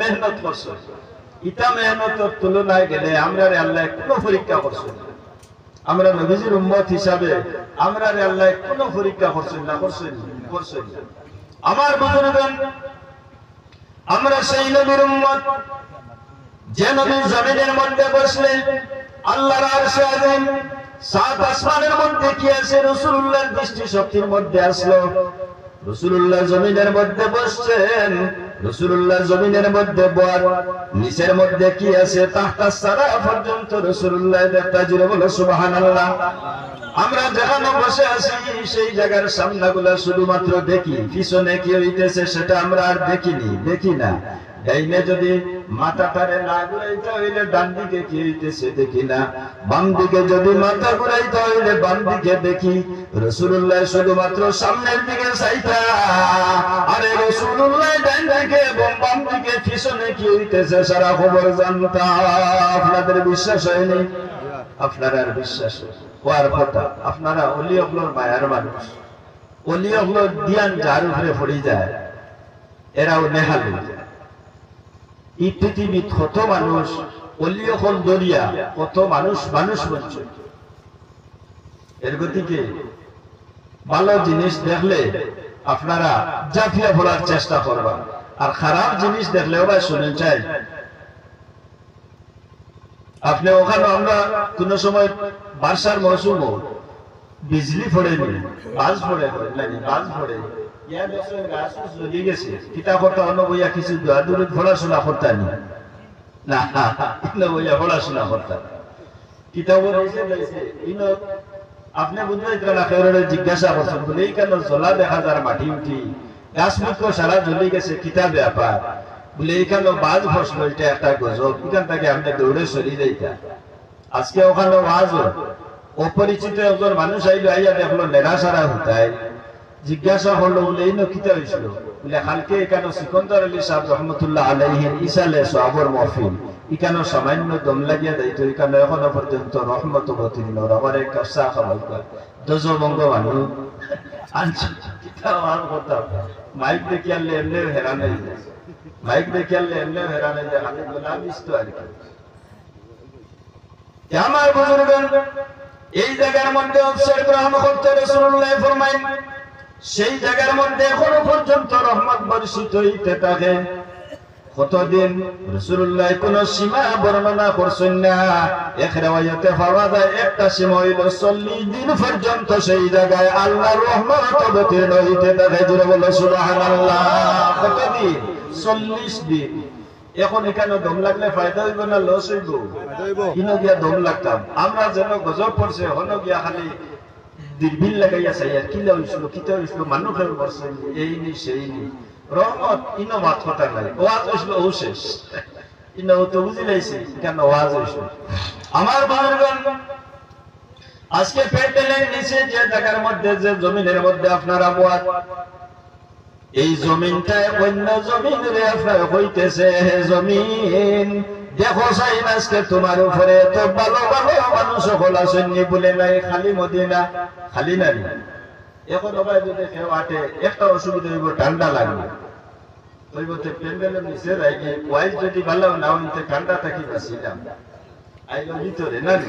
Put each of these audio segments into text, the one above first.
মেহনত করছে। ইটা মেহনতের তুলনায় গেলে আমরা আল্লাহ কোনো পরীক্ষা আমরা নবীজির উম্মত হিসাবে আমরা আল্লাহ কোনো পরীক্ষা করছেন না করছেন করছেন আমার আমরা সেই নবীর উম্মত, যে জমিনের মধ্যে বসলে আল্লাহর আরশে সাত আসমানের মধ্যে কি আছে? দৃষ্টি শক্তির মধ্যে আসলো। রাসূলুল্লাহ জমিনের মধ্যে বসছেন। রাসূলুল্লাহ জমিনের মধ্যে বর, নিচের মধ্যে কি আছে তাহতা সারা পর্যন্ত রসুল্লাহ দেখতা জুড়ে বলো সুবাহান আমরা যেখানে বসে আছি, সেই জায়গার সামনাগুলা শুধুমাত্র দেখি, পিছনে কি হইতেছে সেটা আমরা আর দেখিনি, দেখি না। ডাইনে যদি মাথাটারে না ঘুরাইতে হইলে ডান দিকে কি হইতেছে দেখি না। বাম দিকে যদি মাথা ঘুরাইতে হইলে বাম দিকে দেখি। রসুল্লাহ শুধুমাত্র সামনের দিকে চাইতা। আরে রসুল্লাহ ডান দিকে এবং বাম দিকে পিছনে কি হইতেছে সারা খবর জানতা। আপনাদের বিশ্বাস হয়নি? আপনার আর বিশ্বাস হওয়ার কথা, আপনারা অলি অগলোর মায়ার মানুষ। অলি অগলোর দিয়ান যার উপরে পড়ে যায়, এরাও নেহাল যায়। এই পৃথিবীত কত মানুষ অলি অকল দরিয়া কত মানুষ মানুষ বলছে। এর গতিকে ভালো জিনিস দেখলে আপনারা জাফিয়া পড়ার চেষ্টা করবা আর খারাপ জিনিস দেখলে ওরা শুনে চাই। আপনি ওখানে আমরা কোন সময় বার্ষার মৌসুম বিজলি পড়েনি বাজ পড়ে নাকি বাজ পড়ে জিজ্ঞাসা করছেন বলে এই কেন জ্বলা দেখা যার মাটি উঠি গাছ সারা গেছে কিতা ব্যাপার বলে একটা গজব এখান থেকে আপনি দৌড়ে যাইতা আজকে ওখানে ওয়াজ অপরিচিত একজন মানুষ আইলো আইয়া দেখল নেরাসারা হতায় জিজ্ঞাসা করল বলে এই হয়েছিল বলে কালকে এখানে সিকন্দর আলী সাহেব রহমতুল্লাহ আলাইহির ইসালে সোহাবর মহফিল। এখানে সামান্য দম লাগিয়া দেয় তো এখানে এখনও পর্যন্ত রহমত অবতীর্ণ। আমার কাপসা খাবার মানুষ আনছি। মাইক দেখি আনলে এমনি মাইক দেখি আনলে এমনি হাতে আর কি। আমার এই জায়গার মধ্যে অবসর গ্রহণ করতে রসুল্লাহ ফরমাইন সেই জায়গার মধ্যে এখনও পর্যন্ত রহমত বর্ষিত হইতে থাকে। কতদিন? রসুল্লাহ কোন সীমা বর্ণনা করছেন না। এক রেওয়ায়তে পাওয়া যায় একটা সীমা হইল চল্লিশ দিন পর্যন্ত সেই জায়গায় আল্লাহ রহমত অবতীর্ণ হইতে থাকে। জুড়ে বলো সুবহানাল্লাহ। কতদিন? চল্লিশ দিন। এখন এখানে দম লাগলে ফায়দা হইব না লস হইব? কিনো গিয়া দম লাগতাম? আমরা যেন গজব পড়ছে হন গিয়া খালি দিলবিল লাগাইয়া চাই আর কিলা হইছিল কিতা হইছিল মানুষের বসছে এই নি, সেই নি। রহমত ইনো মাত কথা নাই ওয়াজ হইছিল ও শেষ। ইনো তো বুঝি লাইছি, কেন ওয়াজ হইছিল আমার বাবারগণ আজকে প্যান্ডেলের নিচে যে জায়গার মধ্যে, যে জমিনের মধ্যে আপনারা আবহাওয়া। এই জমিনটায় অন্য জমিন রে আপনার হইতেছে জমিন। দেখো চাই আজকে তোমার উপরে তো ভালো ভালো মানুষ সকল আসেননি বলে নাই, খালি মদিনা, খালি নাই এখন ওখানে যদি কেউ আটে, একটা অসুবিধা হইব, ঠান্ডা লাগবে। বলতে প্যান্ডেলের নিচে রাখি ওয়াইজ যদি ভালো না হইতে ঠান্ডা থাকি বাঁচিলাম। আইলো ভিতরে না নি?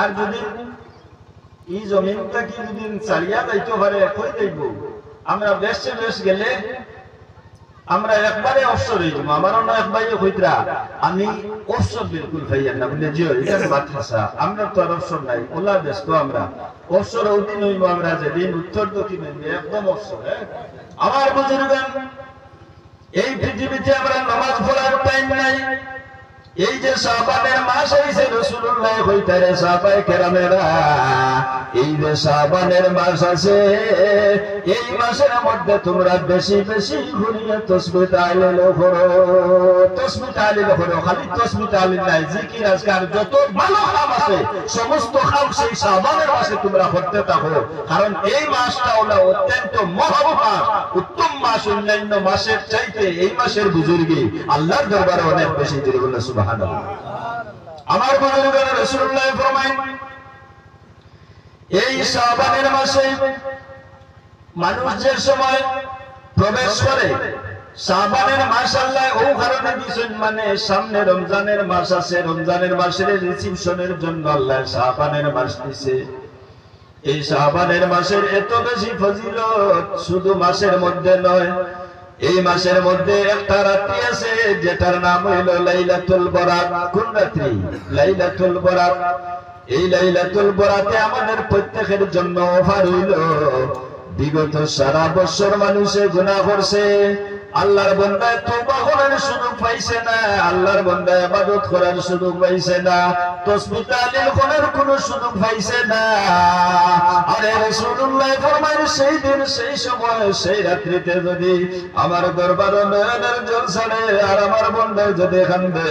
আর যদি এই জমিনটা কি যদি চালিয়া যাইতে পারে, কই যাইব? আমরা বেশে বেশ গেলে আমরা একবারে অস্ত্র যাব, আমারও না একবারে হইতরা। আমি অস্ত্র বিলকুল ভাইয়া না বলে জিও, এটা মাদ্রাসা। আমরা তো আর অস্ত্র নাই, ওলা ব্যস্ত আমরা। অস্ত্র ওদিন হইব আমরা, যেদিন উত্তর দক্ষিণ হইব, একদম অস্ত্র হ্যাঁ? আমার বুঝুরগান এই পৃথিবীতে আমরা নামাজ পড়ার টাইম নাই। এই যে সাবানের মাস হইছে রসুল্লাহ হইতারে সাবাই কেরামেরা, এই যে সাবানের মাস আছে, এই মাসের মধ্যে তোমরা বেশি বেশি ঘুরিয়ে তসবি তালিল করো তসবি তালিল করো খালি তসবি তালিল নাই, জিকির আজকাল যত ভালো কাম আছে, সমস্ত কাম সেই সাবানের মাসে তোমরা করতে থাকো। কারণ এই মাসটা হলো অত্যন্ত মহৎ মাস, উত্তম মাস, অন্যান্য মাসের চাইতে এই মাসের বুজুর্গি আল্লাহর দরবারে অনেক বেশি বলে সুবহানাল্লাহ আমার এই শাবানের মাসে মানুষ যে সময় প্রবেশ করে শাবানের মাস আল্লাহ ও কারণে মানে সামনে রমজানের মাস আছে, রমজানের মাসের রিসিপশনের জন্য আল্লাহ শাবানের মাস দিছে এই শাবানের মাসের এত বেশি ফজিলত শুধু মাসের মধ্যে নয় এই মাসের মধ্যে একটা রাত্রি আছে, যেটার নাম হইল লাইলাতুল বরাত। কোন রাত্রি? লাইলাতুল বরাত। এই লাইলাতুল বরাতে আমাদের প্রত্যেকের জন্য অফার হইল, বিগত সারা বছর মানুষে গুনাহ করছে। আল্লাহর বন্দায় তওবা করার সুযোগ পাইছে না, আল্লাহর বন্দায় ইবাদত করার সুযোগ পাইছে না তাসবিহ তাহলিল করার কোনো সুযোগ পাইছে না। আরে রাসূলুল্লাহ ফরমায় সেই দিন, সেই সময়, সেই রাত্রিতে যদি আমার দরবার নয়নের জল ছাড়ে আর আমার বন্দায় যদি কান্দে,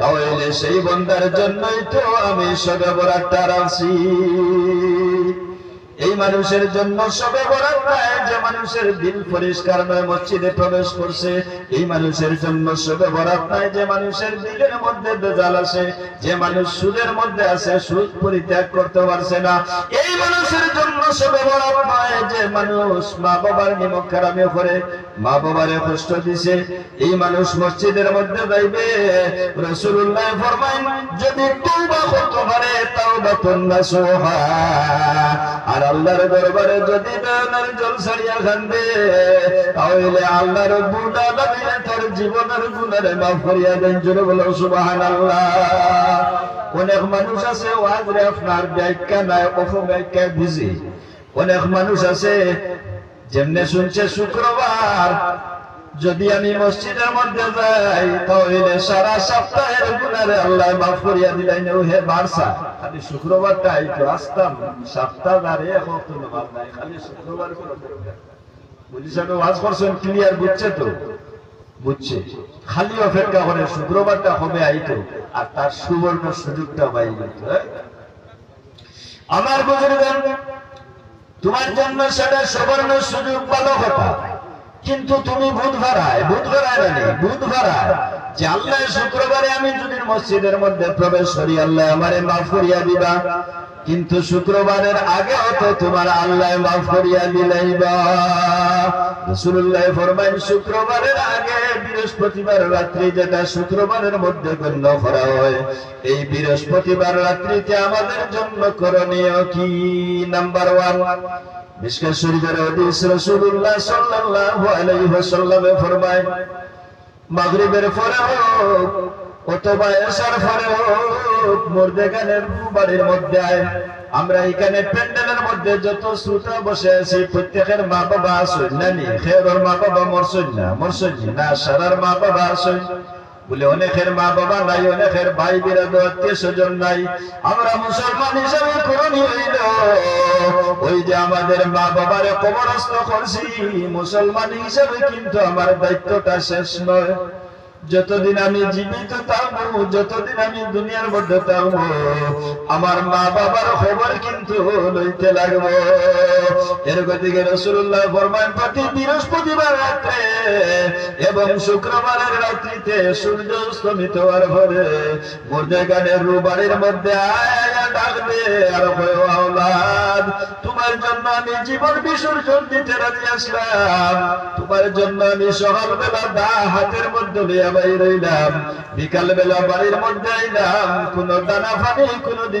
তাহলে সেই বন্দার জন্যই তো আমি সবে বরাতটা এই মানুষের জন্য সবে বরাত নাই যে মানুষের দিল পরিষ্কার নয়, মসজিদে প্রবেশ করছে। এই মানুষের জন্য সবে বরাত নাই যে মানুষের দিলের মধ্যে বেজাল আছে, যে মানুষ সুদের মধ্যে আছে, সুদ পরিত্যাগ করতে পারছে না। এই মানুষের জন্য সবে বরাত নয়, যে মানুষ মা বাবার নিমক খারাপে করে মা বাবারে কষ্ট দিছে। এই মানুষ মসজিদের মধ্যে যাইবে। রসুল্লাহ ফরমাইন, যদি তওবা করতে পারে, তাওবাতুন নাসুহা। আর আল্লাহর দরবারে যদি বেনার জল ছাড়িয়া খান্দে তাহলে আল্লাহর বুড়া আলামিন তার জীবনের গুণারে মাফ করিয়া দেন। জোরে বলো সুবাহান আল্লাহ অনেক মানুষ আছে, ওয়াজরে আপনার ব্যাখ্যা নাই অপব্যাখ্যা বুঝি। অনেক মানুষ আছে, যেমনে শুনছে শুক্রবার যদি আমি মসজিদের মধ্যে যাই, তাহলে সারা সপ্তাহের গুণারে আল্লাহ মাফ করিয়া দিলাই নেও হে বারসা, খালি শুক্রবারটা আইতো আসতাম, সপ্তাহ দাঁড়িয়ে এখন তো নামাজ নাই, খালি শুক্রবার ওয়াজ করছেন ক্লিয়ার বুঝছে তো? বুঝছে। খালি অপেক্ষা করে শুক্রবারটা হবে আইতো, আর তার সুবর্ণ সুযোগটা পাই যেত হ্যাঁ? আমার বুজুর্গান তোমার জন্য সেটা সুবর্ণ সুযোগ ভালো কথা। কিন্তু তুমি বুধ ভাড়ায় বুধ ভাড়ায় জানি বুধ ভাড়ায়। যে আল্লাহ শুক্রবারে আমি যদি মসজিদের মধ্যে প্রবেশ করি, আল্লাহ আমারে মাফ করিয়া দিবা। কিন্তু শুক্রবারের আগে তো তোমার আল্লাহ মাফ করিয়া দিলাইবা। রসুল্লাহ ফরমাইন, শুক্রবারের আগে বৃহস্পতিবার রাত্রি যেটা শুক্রবারের মধ্যে গণ্য করা হয়, এই বৃহস্পতিবার রাত্রিতে আমাদের জন্য করণীয় কি? নাম্বার ওয়ান মিশকাত শরীফের হাদিস রাসূলুল্লাহ সাল্লাল্লাহু আলাইহি ওয়াসাল্লামে ফরমায়, মাগরিবের পরে হোক অথবা এশার পরে হোক মুর্দেগানের বাড়ির মধ্যে আয়? আমরা এখানে প্যান্ডেলের মধ্যে যত শ্রোতা বসে আছি, প্রত্যেকের মা বাবা আসুন নানি খেয়ের মা বাবা মরসুন না মরসুন না সারার মা বাবা আসুন বলে, অনেকের মা বাবা নাই, অনেকের ভাই বিরাদ আত্মীয় স্বজন নাই। আমরা মুসলমান হিসাবে করণীয় হইল। ওই যে আমাদের মা বাবারে কবরস্থ করছি, মুসলমান হিসেবে কিন্তু আমার দায়িত্বটা শেষ নয়। যতদিন আমি জীবিত থাকব যতদিন আমি দুনিয়ার মধ্যে থাকব আমার মা বাবার খবর কিন্তু লইতে লাগবো। এর গতিকে রসুল্লাহ ফরমান প্রতি বৃহস্পতিবার রাত্রে এবং শুক্রবারের রাত্রিতে সূর্য অস্তমিত হওয়ার পরে মধ্যে গানের রুবাড়ির মধ্যে আয়া ডাকবে আর কয়, "ও আওলাদ তোমার জন্য আমি জীবন বিসর্জন দিতে রাজি আসলাম। তোমার জন্য আমি সকালবেলা দা হাতের মধ্যে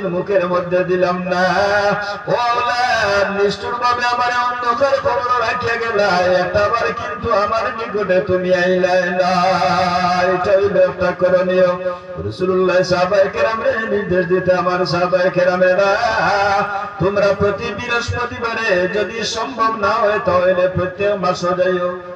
মুখের মধ্যে দিলাম না। আমার অন্ধকার খবর কিন্তু আমার নিকটে তুমি আইলাই না। এটা হইল করণীয় তোমরা প্রতি বৃহস্পতিবারে যদি সম্ভব না হয় তাহলে প্রত্যেক মাস যাইও।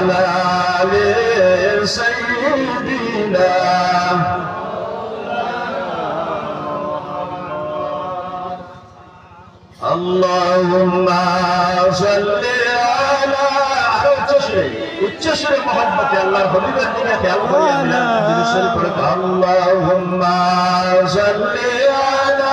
وعلى آل سيدنا الله আল্লাহুম্মা সাল্লি আলা আরো উচ্চ সুরে উচ্চ সুরে মোহাম্মতে আল্লাহর হবিবের দিকে খেয়াল করিয়া দিলাম যদি শুরু করে তো আল্লাহুম্মা সাল্লি আলা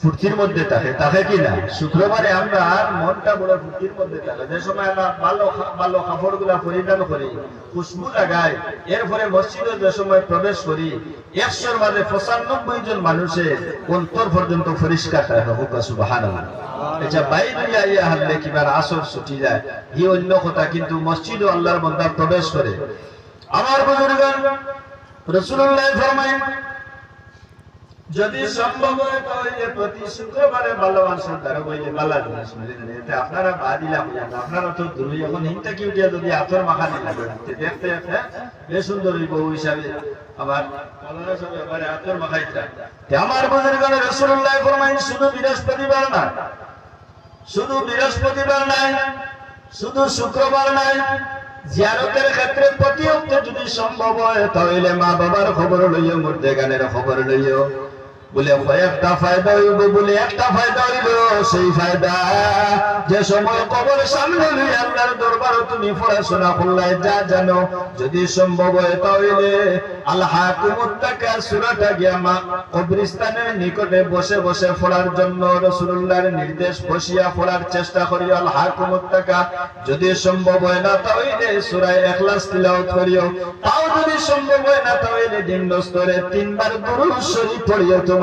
ফুর্তির মধ্যে থাকে থাকে কি না শুক্রবারে আমরা মনটা বড় ফুর্তির মধ্যে থাকে। যে সময় আমরা ভালো ভালো কাপড়গুলা পরিধান করি, খুশবু লাগাই, এরপরে মসজিদে যে সময় প্রবেশ করি, একশোর মাঝে পঁচানব্বই জন মানুষের অন্তর পর্যন্ত পরিষ্কার থাকে। হোক বাইরে হারলে কিবার আসর ছুটি যায়? ই অন্য কথা, কিন্তু মসজিদ আল্লাহর বন্দা প্রবেশ করে। আমার বুজুর্গান রসুল্লাহ ফরমাইন যদি সম্ভব হয়, তাহলে প্রতি শুক্রবারে ভালো মানুষের দ্বারা বইলে বালা দেন এতে আপনারা হইয়া না, আপনারা তো দূরে এখন হিংটা কি উঠিয়া যদি আতর মাখা দিলা দেখতে দেখতে দেখতে বেশ সুন্দর ওই হিসাবে আবার আতর মাখাইতা। আমার বুজুর্গানে রাসূলুল্লাহ ফরমাইন, শুধু বৃহস্পতিবার না, শুধু বৃহস্পতিবার নাই, শুধু শুক্রবার নাই, জিয়ারতের ক্ষেত্রে প্রতি অক্টে যদি সম্ভব হয়, তাহলে মা বাবার খবর লইও, মুর্দে গানের খবর লইও। বলে কয়েকটা ফায়দা হইব বলে একটা ফায়দা হইল, সেই ফায়দা যে সময় কবর সামনে লই আল্লাহর দরবার তুমি পড়াশোনা করলাই যা জানো, যদি সম্ভব তাহলে আল্লাহ কুমুত্তাকা সূরাটা গিয়া মা নিকটে বসে বসে পড়ার জন্য রাসূলুল্লাহর নির্দেশ বসিয়া পড়ার চেষ্টা করি আল্লাহ কুমুত্তাকা যদি সম্ভব হয় না তাহলে সূরা ইখলাস তিলাওয়াত করিও। তাও যদি সম্ভব হয় না তাহলে দিন স্তরে তিনবার দুরূদ শরীফ পড়িও তোমার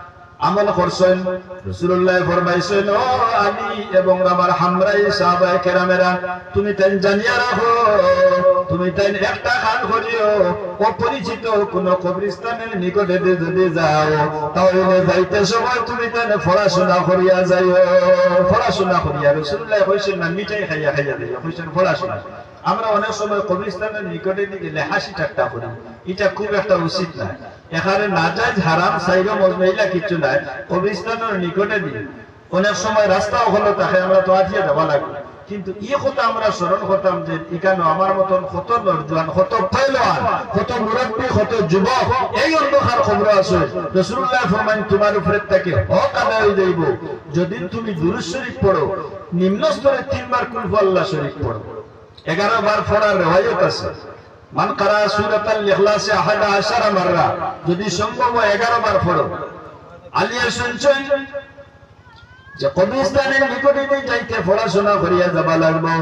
আমল করছেন, রাসূলুল্লাহ ফরমাইছেন, ও আলী এবং আমার হামরাই সাহাবায়ে কেরামেরা, তুমি তাই জানিয়া রাখো, তুমি তাই একটা অপরিচিত কোন নিকটে যদি যাও, তাহলে যাইতে সময় তুমি তাই পড়াশোনা করিয়া যাইও। পড়াশোনা করিয়া, রাসূলুল্লাহ কইছেন, না, মিঠাই খাইয়া খাইয়া দিও কইছেন পড়াশোনা আমরা অনেক সময় কবরস্থানের নিকটে গেলে হাসি ঠাট্টা করি। এটা খুব একটা উচিত না। এখানে নাজাজ হারাম সাইরা মজমাইলা কিছু নাই। কবরস্থানের নিকটে দিয়ে অনেক সময় রাস্তাও হলো তাকে আমরা তো আজিয়ে দেওয়া লাগবে। কিন্তু এই কথা আমরা স্মরণ করতাম যে এখানে আমার মতন কত নরজওয়ান কত পেলোয়ান কত মুরব্বী, কত যুবক, এই অন্ধকার খবর আছে। রসুল্লাহ ফরমান তোমার উপরে থেকে হক আদায় যাইব যদি তুমি দুরুদ শরীফ পড়ো নিম্ন স্তরে তিনবার কুলফু আল্লাহ শরীফ পড়ো। এগারো বার পড়ার রেওয়ায়ত আছে। মান কারা সূরাতাল ইখলাসে আহাদা আশারা মাররা? যদি সম্ভব হয় 11 বার পড়ো। আলিয়া শুনছেন? যে কবরস্থানের নিকটে যাইতে পড়াশোনা করিয়া যাবা লাগবো।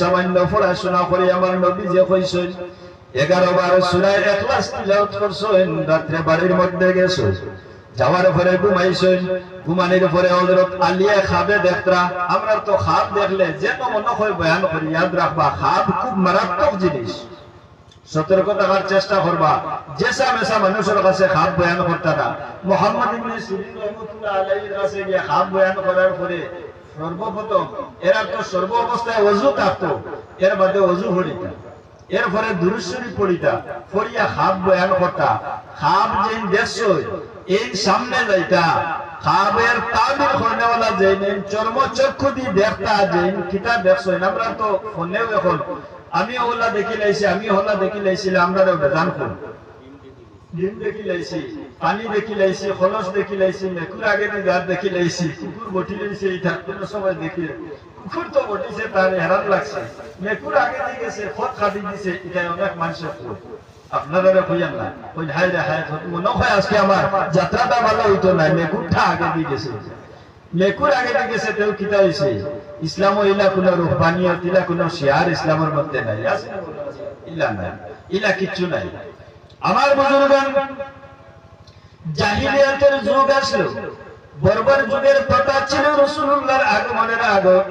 সামান্য পড়াশোনা করি আমার নবী যে কইছেন এগারো বার সুরায় একলাস তিলাওয়াত করছেন, রাত্রে বাড়ির মধ্যে গেছো যাওয়ার পরে ঘুমাইছেন, ঘুমানির পরে হজরত আলিয়া খাবে দেখতরা আমরা তো খাব দেখলে যে তো মনে হয় বয়ান করি, ইয়াদ রাখবা, খাব খুব মারাত্মক জিনিস। সতর্ক থাকার চেষ্টা করবা। যেসা মেসা মানুষের কাছে খাব বয়ান করতে না। মোহাম্মদ ইবনে সিরিন রহমাতুল্লাহ আলাইহির কাছে গিয়ে খাব বয়ান করার পরে সর্বপ্রথম, এরা তো সর্ব অবস্থায় অজু থাকতো, এর বাদে অজু হরিতা এরপরে দুরুশ্বরী পড়িতা পড়িয়া খাব বয়ান করতা খাব যেন দেশ এই সামনে যাইতা। খাবের তাবির করনেওয়ালা যেন চর্ম চক্ষু দি দেখতা, যেন কিতা দেখছ আমরা তো ফোনেও এখন আমি ওলা দেখি লাইছি আমি ওলা দেখি লাইছিলাম আমরা বেজান করি। ডিম দেখি লাইছি, পানি দেখি লাইছি, খলস দেখি লাইছি, মেকুর আগে দিয়ে গাছ দেখি লাইছি, কুকুর বটি লাইছি এই থাকতে সময় দেখি। কুকুর তো বটিছে, তার হেরান লাগছে। মেকুর আগে দিয়ে গেছে খত খাদি দিছে এটা অনেক মানুষের কই আপনারা না। হাই রে হাই মনে হয় আজকে আমার যাত্রাটা ভালো হইতো না, মেকুরটা আগে মেকুর আগে তেও ইসলাম ইলা কোনো রূপানিয়ত ইলা কোনো শিয়ার ইসলামের মধ্যে নাই। আছে ইলা ইলা কিচ্ছু নাই। আমার বুজুর্গান জাহিলিয়াতের যুগ আসলো। বর্বর যুগের কথা ছিল রসুল্লাহর আগমনের আগ-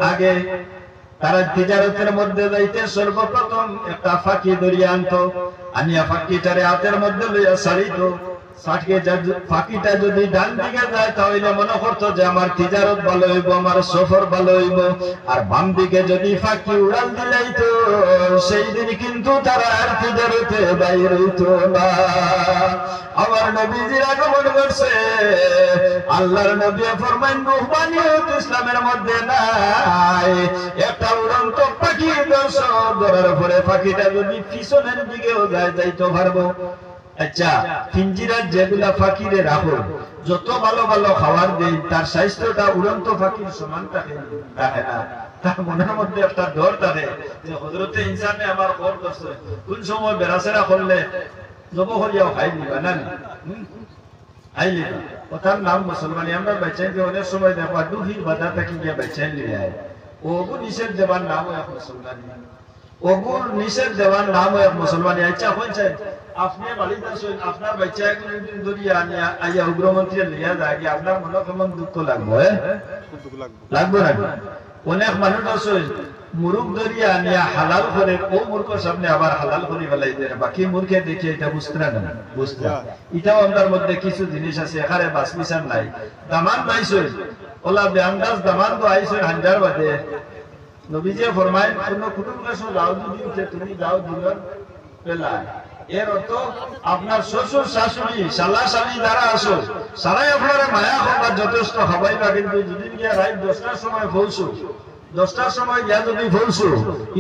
তারা তিজারতের মধ্যে যাইতে সর্বপ্রথম একটা ফাঁকি দরিয়া আনতো। আনিয়া ফাঁকিটারে হাতের মধ্যে লইয়া সারিত। ফাঁকিটা যদি ডান দিকে যায়, তাহলে মনে করতো যে আমার তিজারত ভালো হইব, আমার সফর ভালো হইব। আর বাম দিকে যদি ফাঁকি উড়াল দিলাইতো সেই দিন কিন্তু তারা আর তিজারতে বাইর হইতো না। আমার নবীজির আগমন করছে আল্লাহর নবী ফরমান রুহবানিয়ত ইসলামের মধ্যে নাই। একটা উড়ন্ত পাখি দর্শক ধরার পরে পাখিটা যদি পিছনের দিকেও যায়, যাইতে পারব। আচ্ছা পিঞ্জিরার যেগুলা ফাঁকিরে রাখো, যত ভালো ভালো খাবার দেই তার স্বাস্থ্যটা উড়ন্ত ফাঁকির সমান থাকে না কোন সময় বেড়াচেরা করলে জব করিয়াও খাই নিবা না? খাই নিবা ওটার নাম মুসলমানি, আমরা বেচেন অনেক সময় দেখবা দুহির বাধা থাকি গিয়ে বেচেন ওগু নিষেধ দেবার নাম মুসলমানি। ওগুর নিষেধ দেওয়ার নাম মুসলমানি আচ্ছা হয়েছে। আপনি বাড়িতে আসুন আপনার বাচ্চা একদিন ধরিয়া আনিয়া আইয়া উগ্রমন্ত্রী লিয়া যায় আপনার মনে কেমন দুঃখ লাগবে হ্যাঁ? লাগবে অনেক মানুষ আছে মুরুখ ধরিয়া আনিয়া হালাল করে ও মূর্খর সামনে আবার হালাল করে ফেলাই দেয় বাকি মূর্খে দেখে এটা বুঝতে না বুঝতে। এটাও আমার মধ্যে কিছু জিনিস আছে এখানে বাসমিসান নাই। দামান পাইছই ওলা বেআন্দাজ দামান তো হাজার বাদে। নবীজে ফরমায় কোন কুটুম কাছে যাও যদি উঠে তুমি যাও দিনের বেলায় এর অর্থ, আপনার শ্বশুর, শাশুড়ি, শালা শালি যারা আসো সারাই আপনার মায়া হবার যথেষ্ট, হবাই না কিন্তু যদি গিয়া রাত দশটার সময় পৌঁছো দশটার সময় গিয়া যদি পৌঁছো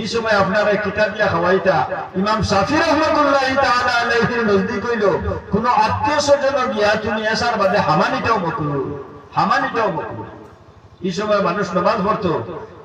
এই সময় আপনার কিতাব দিয়া খাওয়াইতা। ইমাম সাফি রহমতুল্লাহ তাআলা নজদিক হইল কোন আত্মীয় স্বজন গিয়া তুমি আসার বাদে হামানিটাও বকুল হামানিটাও বকুল। এই সময় মানুষ নামাজ পড়তো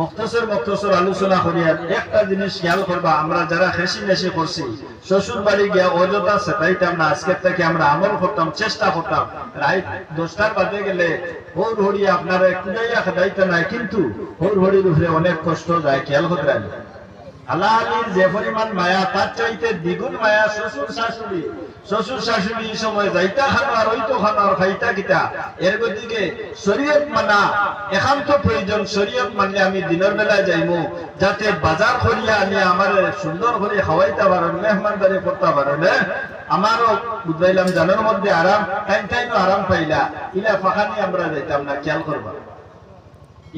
মুক্তসর মুক্তসর আলোচনা করিয়া একটা জিনিস খেয়াল করবা, আমরা যারা হেসি মেসি করছি শ্বশুর বাড়ি গিয়া অযথা সেটাইতাম না আজকে থেকে আমরা আমল করতাম, চেষ্টা করতাম, রাইট? দশটার বাজে গেলে হোর হরি আপনারা যাইয়া খেদাইতে নাই, কিন্তু হোর হরির উপরে অনেক কষ্ট যায়, খেয়াল করতে যে মায়া চাইতে মায়া মানা আমি দিনের বেলায় যাইমু, যাতে বাজার করিয়া আমি আমার সুন্দর করে খাওয়াইতে পারেন মেহমানদারি করতে পারেন আমারও, বুঝাইলাম জানার মধ্যে আরাম টাইম টাইমও আরাম পাইলা। ইলা ফাঁকানি আমরা যাইতাম না, খেয়াল করবা।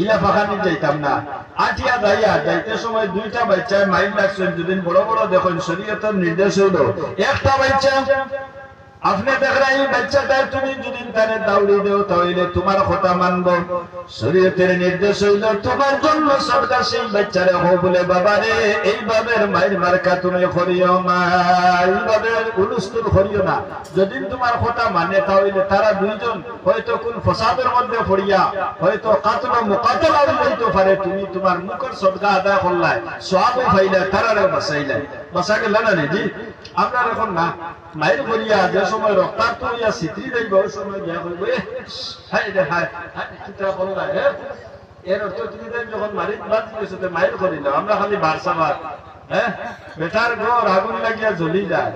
ইলা ফাঁকানি যাইতাম না। আটিয়া যাইয়া যাইতে সময় দুইটা বাচ্চায় মাইল লাগছেন দুদিন বড় বড় দেখুন, শরীয়তের নির্দেশ হইল, একটা বাচ্চা আপনি দেখরা এই বাচ্চাটা তুমি যদি তারে দাউড়ি দেও তাহলে তোমার কথা মানব। শরীয়তের নির্দেশ হইল, তোমার জন্য সরকার সেই বাচ্চারে হো বলে বাবা রে এইভাবে মায়ের মার্কা তুমি করিও না, এইভাবে উলুস্তুল করিও না। যদি তোমার কথা মানে তাহলে তারা দুইজন, হয়তো কোন ফসাদের মধ্যে পড়িয়া, হয়তো কাতল মোকাতলা হইতে পারে, তুমি তোমার মুখের সদকা আদায় করলাই সওয়াবও পাইলা তারারে বাঁচাইলাই। বাঁচা গেল না জি? আমরা এখন না। মায়ের করিয়া যে সময় রক্তাক্ত হইয়া স্মৃতি দেখবে ওই সময় বিয়া হে এর অর্থ তুমি যখন মারিত বাদ দিয়েছ মায়ের করি না আমরা খালি বারসা বাদ হ্যাঁ বেটার ঘর আগুন লাগিয়া জ্বলি যায়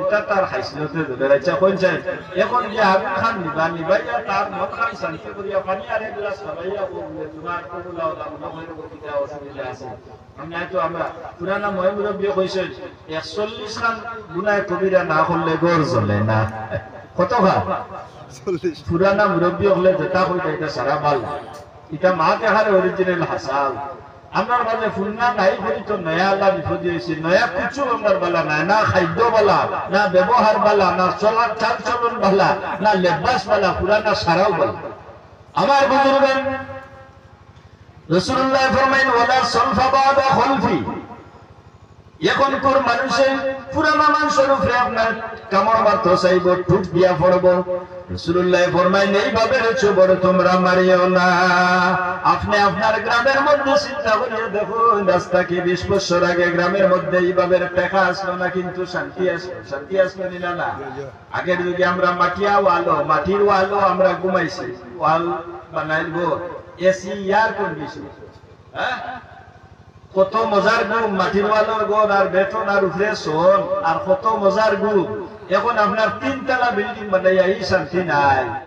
এটা তার হাইসিলতে জ্বলে রাইছা কোন চাই এখন গিয়া আগুন খান নিবা নিবাইয়া তার মন খান শান্তি করিয়া পানি আর এক গ্লাস খাবাইয়া ও বলে তোমার কিতা অসুবিধা আছে আমি হয়তো আমরা পুরানা ময় মুরব্বী কইছে একচল্লিশ খান গুনায় কবিরা না করলে গড় জ্বলে না কত খান পুরানা মুরব্বী হলে যেটা কইটা এটা সারা ভাল এটা মা দেখার অরিজিনাল হাসাল আমার বালে ফুলনা নাই করি তো নয়া আল্লাহ বিপদ হয়েছে। নয়া কিছু আমার বালা নাই, না খাদ্য বালা, না ব্যবহার বালা, না চলার চাল চলন বালা, না লেবাস বালা পুরানা সারাও বালা। আমার বুজুর্গেন, রসুল্লাহ ফরমাইন, ওয়ালা সলফা বাদা খলফি। এখন কোর মানুষে পুরানা মানুষের উপরে আপনার কামড় মারতে চাইব ঠুক দিয়া পড়ব। রসুল্লাহ ফরমাইন, এইভাবে তোমরা মারিও না। আপনি আপনার গ্রামের মধ্যে চিন্তা করিয়ে দেখুন, রাস্তা কি বিশ বছর আগে গ্রামের মধ্যে এইভাবে টেকা আসলো না, কিন্তু শান্তি আসলো শান্তি আসলো না না আগের যুগে আমরা মাটিয়া ওয়ালো মাটির ওয়ালো আমরা ঘুমাইছি, ওয়াল বানাইব, এসি, এয়ার কন্ডিশন। হ্যাঁ? কত মজার গুম মাটির ওয়ালোর গোন আর বেতন আর ফ্রেশ সোন আর কত মজার গুম এখন আপনার তিনতলা বিল্ডিং বানাইয়া এই শান্তি নাই।